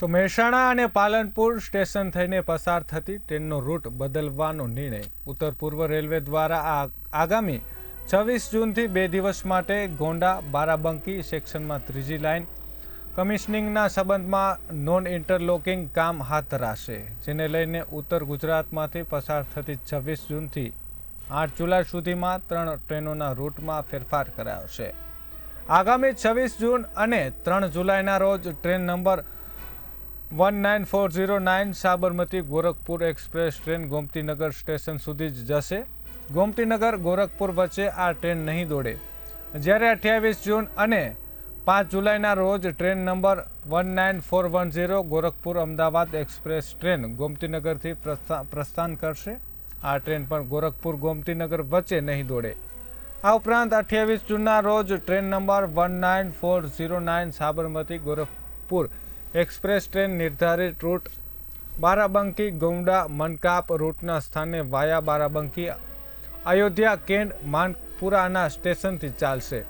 તો મહેસાણા અને પાલનપુર સ્ટેશન થઈને પસાર થતી ટ્રેનનો રૂટ બદલવાનો નિર્ણય. ઉત્તર પૂર્વ રેલવે દ્વારા આગામી છવ્વીસ જૂનથી બે દિવસ માટે ગોંડા, બારાબંકી સેક્શનમાં ત્રીજી લાઇન, કમિશનિંગના સંબંધમાં નોન ઇન્ટરલોકિંગ કામ હાથ ધરાશે, જેને લઈને ઉત્તર ગુજરાતમાંથી પસાર થતી છવ્વીસ જૂનથી આઠ જુલાઈ સુધીમાં ત્રણ ટ્રેનોના રૂટમાં ફેરફાર કરાયો છે. આગામી છવ્વીસ જૂન અને ત્રણ જુલાઈના રોજ train number one nine four zero nine Sabarmati Gorakhpur express train Gomtinagar station સુધી જ જશે. ગોમતીનગર ગોરખપુર વચ્ચે આ ટ્રેન નહીં દોડે. જ્યારે અઠ્યાવીસ જૂન અને પાંચ જુલાઈના રોજ train number one nine four one zero Gorakhpur Ahmedabad express train ગોમતીનગરથી પ્રસ્થા- પ્રસ્થાન કરશે. આ ટ્રેન પણ ગોરખપુર ગોમતીનગર વચ્ચે નહીં દોડે. આ ઉપરાંત અઠ્યાવીસ જૂનના રોજ train number one nine four zero nine Sabarmati Gorakhpur express train નિર્ધારિત રૂટ બારાબંકી ગૌંડા મનકાપ રૂટના સ્થાને વાયા બારાબંકી, અયોધ્યા, કેન્ડ, માનપુરાના સ્ટેશનથી ચાલશે.